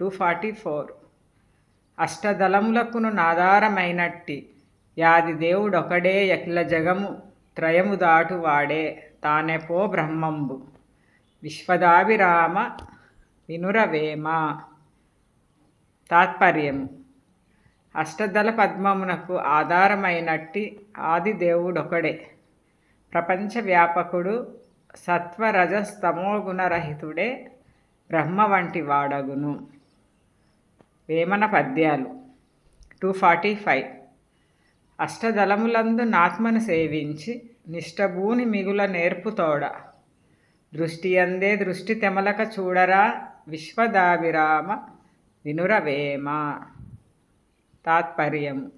Two forty four. అష్టదళములకును నాధారమైనట్టి యాది దేవుడొకడే యఖిల జగము త్రయము దాటువాడే తానెపో బ్రహ్మంబు. విశ్వదాభిరామ వినురవేమ. తాత్పర్యము. అష్టదళ పద్మమునకు ఆధారమైనట్టి ఆది దేవుడొకడే. ప్రపంచవ్యాపకుడు సత్వరజస్తమోగుణరహితుడే బ్రహ్మ వంటి వాడగును. వేమన పద్యాలు. Two forty five. అష్టదళములందు నాత్మను సేవించి నిష్టభూని మిగుల నేర్పుతోడ దృష్టి అందే దృష్టి తెమలక చూడరా విశ్వదాభిరామ వినురవేమ తాత్పర్యము.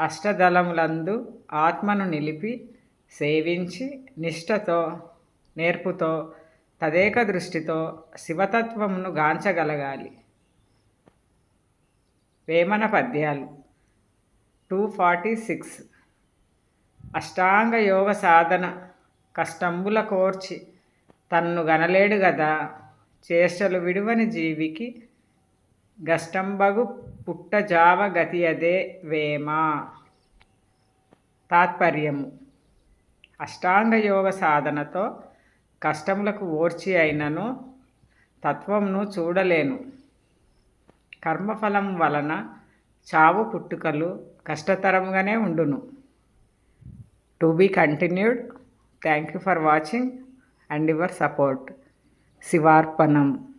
అష్టదళములందు ఆత్మను నిలిపి సేవించి నిష్టతో నేర్పుతో తదేక దృష్టితో శివతత్వమును గాంచగలగాలి. వేమన పద్యాలు. టూ ఫార్టీ సిక్స్ అష్టాంగ యోగ సాధన. కష్టంబుల కోర్చి. తన్ను గనలేడు గదా. చేష్టలు విడువని జీవికి. గష్టంబగు పుట్టజావ గతి అదే వేమ. తాత్పర్యము. అష్టాంగ యోగ సాధనతో కష్టములకు ఓర్చి అయినను తత్వంను చూడలేను. కర్మఫలం వలన చావు పుట్టుకలు కష్టతరంగానే ఉండును. To be continued. Thank you for watching and your support. శివార్పణం.